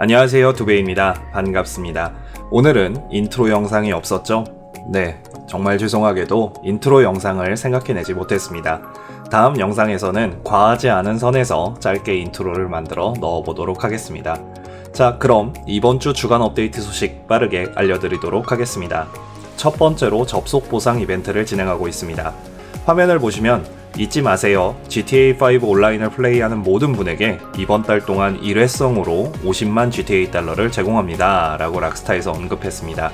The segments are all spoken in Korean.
안녕하세요 두베입니다. 반갑습니다. 오늘은 인트로 영상이 없었죠? 네 정말 죄송하게도 인트로 영상을 생각해내지 못했습니다. 다음 영상에서는 과하지 않은 선에서 짧게 인트로를 만들어 넣어보도록 하겠습니다. 자 그럼 이번 주 주간 업데이트 소식 빠르게 알려드리도록 하겠습니다. 첫 번째로 접속 보상 이벤트를 진행하고 있습니다. 화면을 보시면 잊지 마세요. GTA5 온라인을 플레이하는 모든 분에게 이번 달 동안 1회성으로 50만 GTA 달러를 제공합니다. 라고 락스타에서 언급했습니다.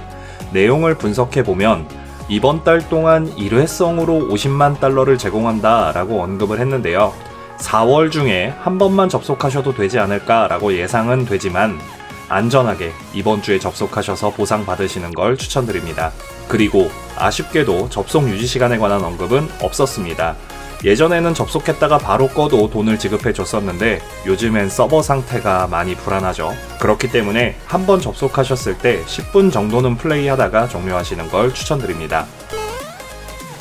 내용을 분석해보면 이번 달 동안 1회성으로 50만 달러를 제공한다 라고 언급을 했는데요. 4월 중에 한 번만 접속하셔도 되지 않을까 라고 예상은 되지만 안전하게 이번 주에 접속하셔서 보상 받으시는 걸 추천드립니다. 그리고 아쉽게도 접속 유지 시간에 관한 언급은 없었습니다. 예전에는 접속했다가 바로 꺼도 돈을 지급해 줬었는데 요즘엔 서버 상태가 많이 불안하죠. 그렇기 때문에 한 번 접속하셨을 때 10분 정도는 플레이하다가 종료하시는 걸 추천드립니다.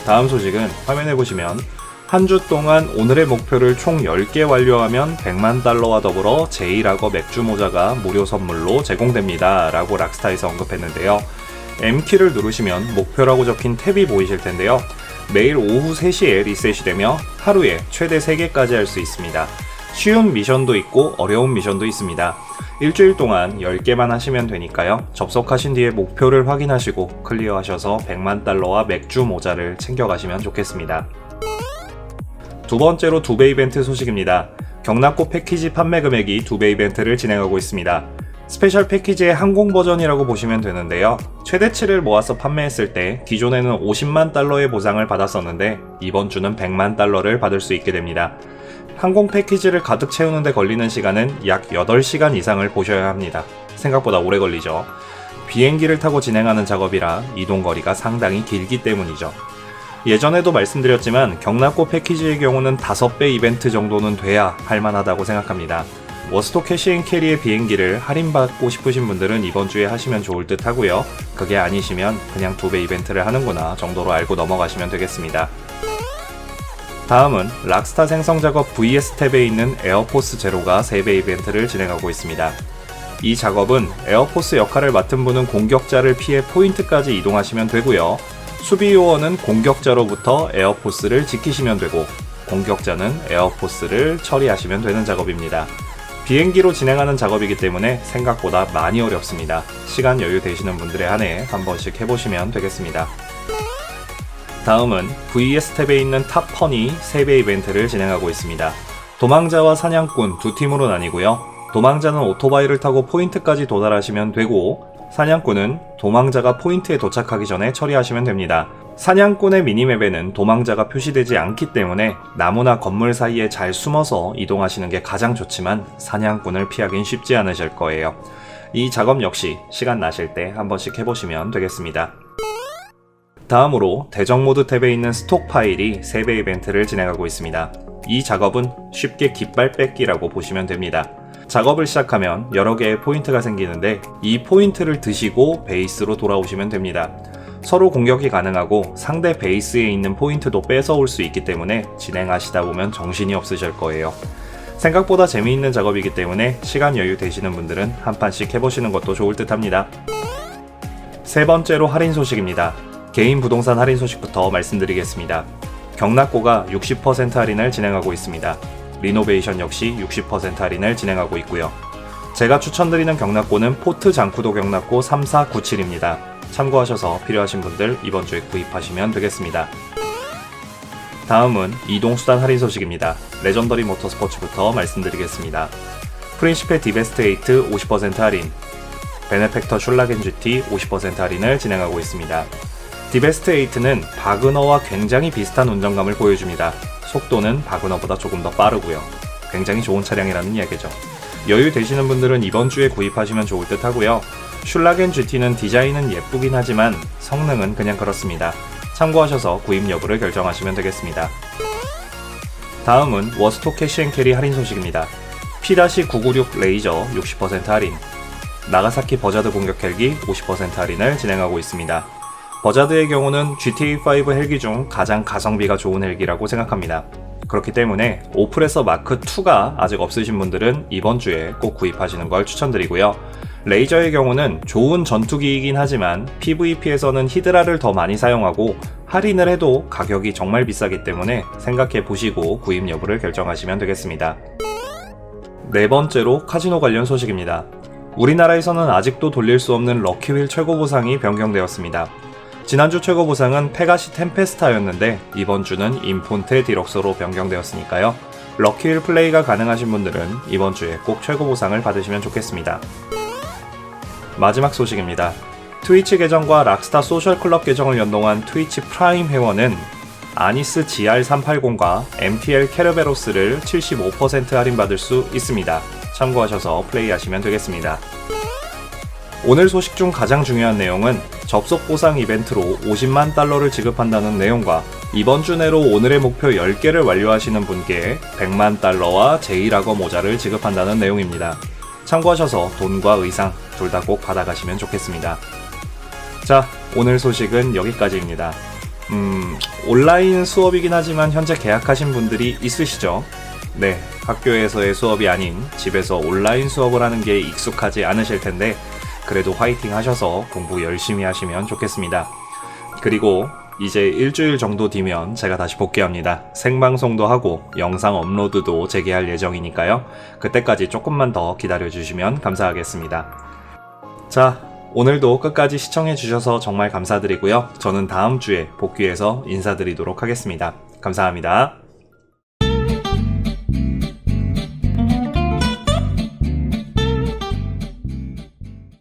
다음 소식은 화면에 보시면 한 주 동안 오늘의 목표를 총 10개 완료하면 100만 달러와 더불어 제이라거 맥주 모자가 무료 선물로 제공됩니다. 라고 락스타에서 언급했는데요. M키를 누르시면 목표라고 적힌 탭이 보이실 텐데요. 매일 오후 3시에 리셋이 되며 하루에 최대 3개까지 할 수 있습니다. 쉬운 미션도 있고 어려운 미션도 있습니다. 일주일 동안 10개만 하시면 되니까요. 접속하신 뒤에 목표를 확인하시고 클리어하셔서 100만 달러와 맥주 모자를 챙겨가시면 좋겠습니다. 두 번째로 두배 이벤트 소식입니다. 경납고 패키지 판매 금액이 두 배 이벤트를 진행하고 있습니다. 스페셜 패키지의 항공 버전이라고 보시면 되는데요. 최대치를 모아서 판매했을 때 기존에는 50만 달러의 보상을 받았었는데 이번 주는 100만 달러를 받을 수 있게 됩니다. 항공 패키지를 가득 채우는데 걸리는 시간은 약 8시간 이상을 보셔야 합니다. 생각보다 오래 걸리죠. 비행기를 타고 진행하는 작업이라 이동 거리가 상당히 길기 때문이죠. 예전에도 말씀드렸지만 경납고 패키지의 경우는 5배 이벤트 정도는 돼야 할만하다고 생각합니다. 워스토 캐시앤 캐리의 비행기를 할인받고 싶으신 분들은 이번 주에 하시면 좋을 듯 하고요. 그게 아니시면 그냥 두 배 이벤트를 하는구나 정도로 알고 넘어가시면 되겠습니다. 다음은 락스타 생성 작업 VS 탭에 있는 에어포스 제로가 3배 이벤트를 진행하고 있습니다. 이 작업은 에어포스 역할을 맡은 분은 공격자를 피해 포인트까지 이동하시면 되고요. 수비 요원은 공격자로부터 에어포스를 지키시면 되고 공격자는 에어포스를 처리하시면 되는 작업입니다. 비행기로 진행하는 작업이기 때문에 생각보다 많이 어렵습니다. 시간 여유 되시는 분들에 한해 한 번씩 해보시면 되겠습니다. 다음은 VS 탭에 있는 탑펀이 3배 이벤트를 진행하고 있습니다. 도망자와 사냥꾼 두 팀으로 나뉘고요. 도망자는 오토바이를 타고 포인트까지 도달하시면 되고 사냥꾼은 도망자가 포인트에 도착하기 전에 처리하시면 됩니다. 사냥꾼의 미니맵에는 도망자가 표시되지 않기 때문에 나무나 건물 사이에 잘 숨어서 이동하시는 게 가장 좋지만 사냥꾼을 피하긴 쉽지 않으실 거예요. 이 작업 역시 시간 나실 때 한 번씩 해보시면 되겠습니다. 다음으로 대정 모드 탭에 있는 스톡 파일이 3배 이벤트를 진행하고 있습니다. 이 작업은 쉽게 깃발 뺏기라고 보시면 됩니다. 작업을 시작하면 여러 개의 포인트가 생기는데 이 포인트를 드시고 베이스로 돌아오시면 됩니다. 서로 공격이 가능하고 상대 베이스에 있는 포인트도 뺏어올 수 있기 때문에 진행하시다 보면 정신이 없으실 거예요. 생각보다 재미있는 작업이기 때문에 시간 여유 되시는 분들은 한 판씩 해보시는 것도 좋을 듯 합니다. 세 번째로 할인 소식입니다. 개인 부동산 할인 소식부터 말씀드리겠습니다. 경락고가 60% 할인을 진행하고 있습니다. 리노베이션 역시 60% 할인을 진행하고 있고요. 제가 추천드리는 경락고는 포트 장쿠도 경락고 3497입니다. 참고하셔서 필요하신 분들 이번 주에 구입하시면 되겠습니다. 다음은 이동수단 할인 소식입니다. 레전더리 모터스포츠부터 말씀드리겠습니다. 프린시페 디베스트 8 50% 할인, 베네펙터 슐라겐 GT 50% 할인을 진행하고 있습니다. 디베스트 8는 바그너와 굉장히 비슷한 운전감을 보여줍니다. 속도는 바그너보다 조금 더 빠르고요. 굉장히 좋은 차량이라는 이야기죠. 여유 되시는 분들은 이번 주에 구입하시면 좋을 듯 하고요. 슐라겐 GT는 디자인은 예쁘긴 하지만 성능은 그냥 그렇습니다. 참고하셔서 구입 여부를 결정하시면 되겠습니다. 다음은 워스토 캐시앤캐리 할인 소식입니다. P-996 레이저 60% 할인, 나가사키 버자드 공격 헬기 50% 할인을 진행하고 있습니다. 버자드의 경우는 GTA5 헬기 중 가장 가성비가 좋은 헬기라고 생각합니다. 그렇기 때문에 오프레서 마크 2가 아직 없으신 분들은 이번 주에 꼭 구입하시는 걸 추천드리고요. 레이저의 경우는 좋은 전투기이긴 하지만 PVP에서는 히드라를 더 많이 사용하고 할인을 해도 가격이 정말 비싸기 때문에 생각해 보시고 구입 여부를 결정하시면 되겠습니다. 네 번째로 카지노 관련 소식입니다. 우리나라에서는 아직도 돌릴 수 없는 럭키휠 최고 보상이 변경되었습니다. 지난주 최고 보상은 페가시 템페스타였는데 이번 주는 인폰테 디럭스로 변경되었으니까요. 럭키휠 플레이가 가능하신 분들은 이번 주에 꼭 최고 보상을 받으시면 좋겠습니다. 마지막 소식입니다. 트위치 계정과 락스타 소셜 클럽 계정을 연동한 트위치 프라임 회원은 아니스 GR380과 MTL 캐르베로스를 75% 할인받을 수 있습니다. 참고하셔서 플레이하시면 되겠습니다. 오늘 소식 중 가장 중요한 내용은 접속 보상 이벤트로 50만 달러를 지급한다는 내용과 이번 주 내로 오늘의 목표 10개를 완료하시는 분께 100만 달러와 제이라거 모자를 지급한다는 내용입니다. 참고하셔서 돈과 의상 둘 다 꼭 받아가시면 좋겠습니다. 자, 오늘 소식은 여기까지입니다. 음, 온라인 수업이긴 하지만 현재 계약하신 분들이 있으시죠? 네, 학교에서의 수업이 아닌 집에서 온라인 수업을 하는 게 익숙하지 않으실 텐데, 그래도 화이팅 하셔서 공부 열심히 하시면 좋겠습니다. 그리고 이제 일주일 정도 뒤면 제가 다시 복귀합니다. 생방송도 하고 영상 업로드도 재개할 예정이니까요. 그때까지 조금만 더 기다려주시면 감사하겠습니다. 자, 오늘도 끝까지 시청해주셔서 정말 감사드리고요. 저는 다음 주에 복귀해서 인사드리도록 하겠습니다. 감사합니다.